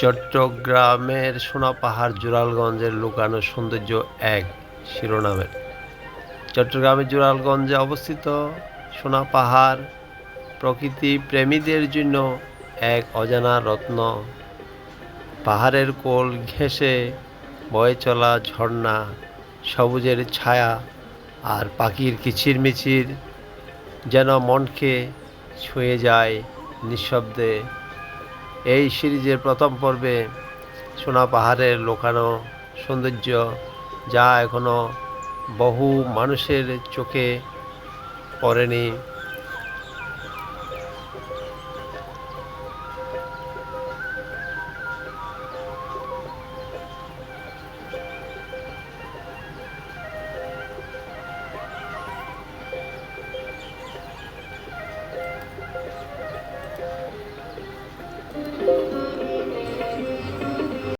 চট্টগ্রামের সোনা পাহাড় জোরালগঞ্জের লুকানো সৌন্দর্য এক শিরোনামের। চট্টগ্রামের জোরালগঞ্জে অবস্থিত সোনা পাহাড় প্রকৃতি প্রেমীদের জন্য এক অজানা রত্ন। পাহাড়ের কোল ঘেঁষে বয়ে চলা ঝর্ণা, সবুজের ছায়া আর পাখির কিচিরমিচির যেন মনকে ছুঁয়ে যায় নিঃশব্দে এই সিরিজের প্রথম পর্বে সোনা পাহাড়ের লোকানো সৌন্দর্য যা এখনও বহু মানুষের চোখে পড়েনি।